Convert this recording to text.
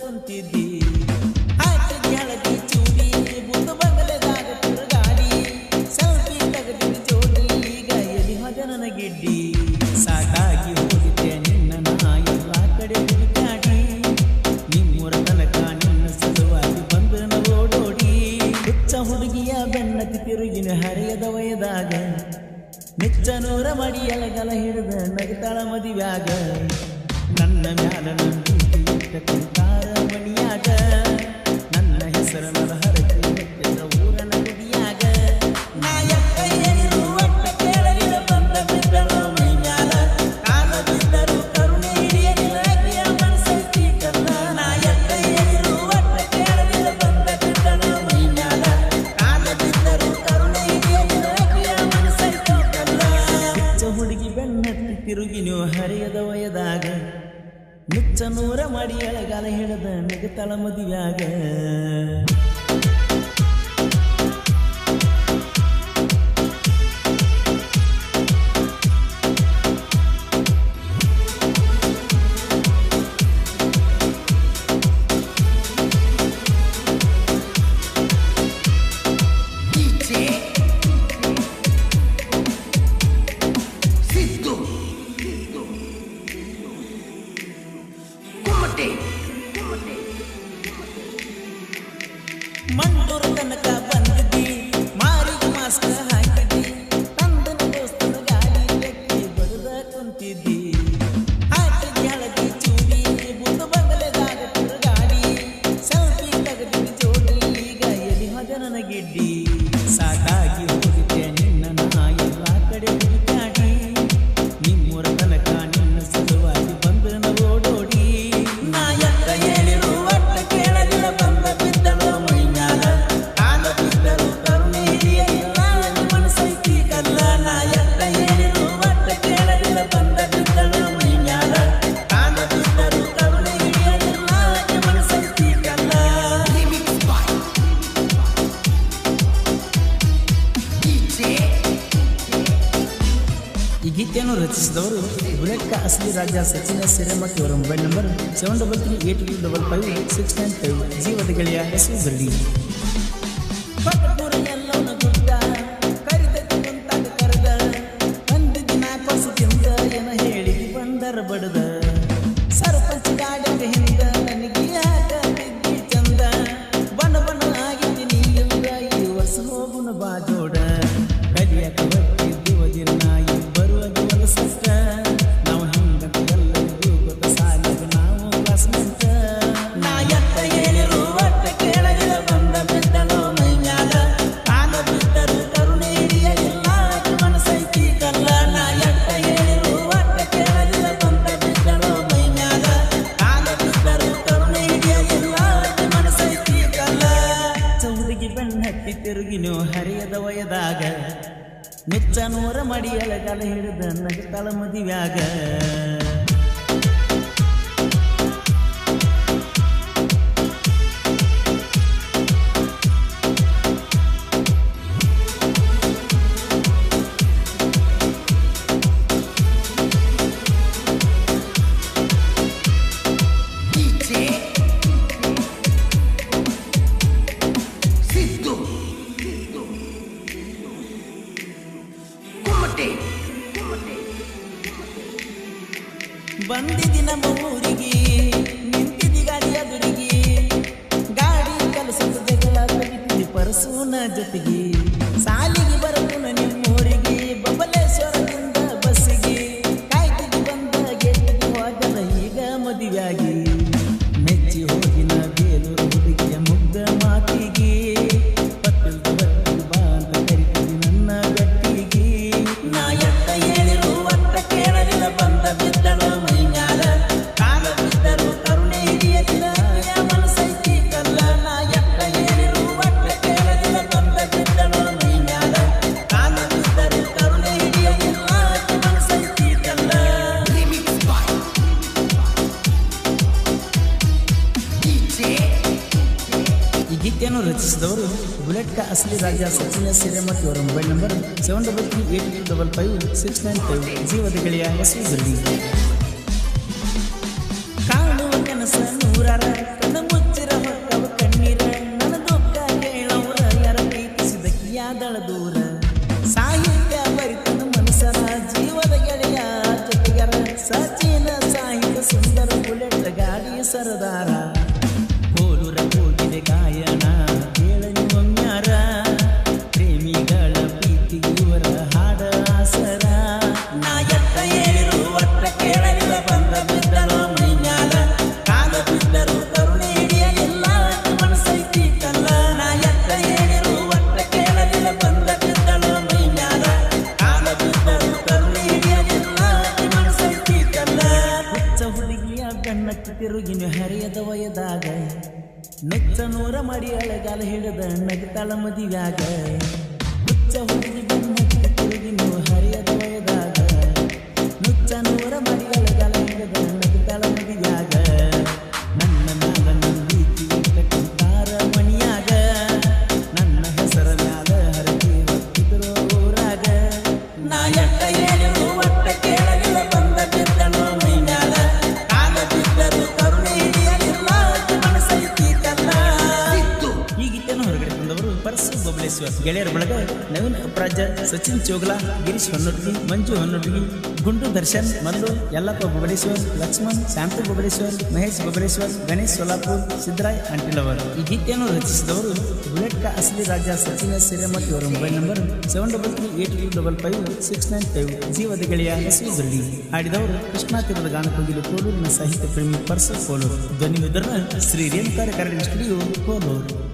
ಕುಂತಿದ್ದಿ ಆಯ್ತು ಕೆಳಗಿ ಚೂಡಿ ಬುದ್ಧ ಬಂಗಲೆದಾಗ ಜೋಡಿ ಈಗ ಎಲಿ ಮಗ ನನಗಿಡ್ಡಿ ಸಾಕಾಗಿ ನಿನ್ನ ಕಡೆ ಹುಡುಕಾಡಿ ನಿಮ್ಮೂರ ನಿನ್ನ ಸಲುವಾಗಿ ಬಂದನ ಓಡೋಡಿ ಹುಚ್ಚ ಹುಡುಗಿಯ ಬೆನ್ನತಿ ತಿರುಗಿನ ಹರಿಯದ ವಯದಾಗ ನಿಚ್ಚನೂರ ಮಡಿಯಲಗಲ ಹಿಡಿದ ನಗಿತಾಳ ಮದಿವ್ಯಾಗ. ನನ್ನ ಮ್ಯಾಲ ನಂಬಿಕೆ ಇಟ್ಟ ಕುಂತಾರ ಮಣಿಯಾಗ. ನನ್ನ ಹೆಸರ ಮರಹ மடியல கதை எழுத மிக தளமதியாக dominate, dominate. गीत रचित असली Raja Sachin सीरेमा number seven double three eight double fax नई जीवन गलिया हूँ ನಿತ್ಯ ನೂರ ಮಡಿಯಲ ಕಲೆ ಹಿಡಿದ ನಗು ತಲೆ ಮದುವೆ ಆಗ Timothy. Timothy. ಬಂದಿದಿ ನಮ್ಮ ಊರಿಗೆ ನಿಂತಿದಿ ಗಾಡಿ ಎದುರಿಗೆ ಗಾಡಿ ಕೆಲಸದ ಜಗಳ ಪರಸೂನ ಜೊತೆಗೆ ಸಾ ರಚಿಸಿದವರು ಬುಲೆಟ್ ಕಾ ಅಸಲಿ ರಾಜ ಸಚಿನ ಸಿರೇಮತ್ ಇವರ mobile number seven double three eight two double five six nine five ಜೀವದ ಗೆಳೆಯ ಎಸ್ ವಿ ಕನಸ ನೂರಾರ ಕಣ್ಣೀರ ನನ್ನ ದೂರ. ಜೀವದ ಗೆಳೆಯ ಸುಂದರ ಬುಲೆಟ್ ಸರದಾರ. ನೆಚ್ಚ ನೂರ ಮಾಡಿ ಅಳಗಾಲ ಹಿಡಿದ ನಗತಾಳ ಮದಿವ್ಯಾಗ ಹುಚ್ಚ ಹುಡುಗಿ ಬೆನ್ನಕ್ಕೆ ತಿರುಗಿನ ಹರಿಯದ ವಯದಾಗ. ನುಚ್ಚ ನೂರ ಮಾಡಿ ಅಳಗಾಲ ಹಿಡಿದ ಗೆಳೆಯರ ಬಳಗ ನವೀನ್ ಅಪರಾಜ ಸಚಿನ್ ಚೋಗ್ಲಾ, ಗಿರೀಶ್ ಹೊನ್ನೊಟ್ಗಿ, ಮಂಜು ಹೊನ್ನೊಟ್ಗಿ, ಗುಂಡು ದರ್ಶನ್ ಮಲ್ಲು ಯಲ್ಲಪ್ಪ ಬಬಲೇಶ್ವರ್ ಲಕ್ಷ್ಮಣ್, ಶಾಂತು ಬಬಲೇಶ್ವರ್ ಮಹೇಶ್ ಬಬಲೇಶ್ವರ್ ಗಣೇಶ್ ಸೋಲಾಪುರ್, ಸಿದ್ದರಾಯ್ ಅಂಟಿಲವರು. ಈ ಗೀತೆಯನ್ನು ರಚಿಸಿದವರು ಬುಲೆಟ್ ಕಾ ಅಸಲಿ ರಾಜ ಸಚಿನ್ ಎಸ್ ಇವರ mobile number seven double three eight two double five six nine five. ಜೀವದ ಗೆಳೆಯ ಹೆಸರುದಲ್ಲಿ ಹಾಡಿದವರು ಕೃಷ್ಣಾ ತೀರದ ಕೊಂಡಿಲು ಕೋಲೂರಿನ ಸಾಹಿತ್ಯ ಪ್ರೇಮಿ ಪರ್ಸ ಕೋಲೂರು. ಧ್ವನಿ ಮುದ್ರಣ ಶ್ರೀ ರೇಣುಕಾರ ಕರಡಿ ಸ್ಟುಡಿಯೋ ಕೋಲೂರು.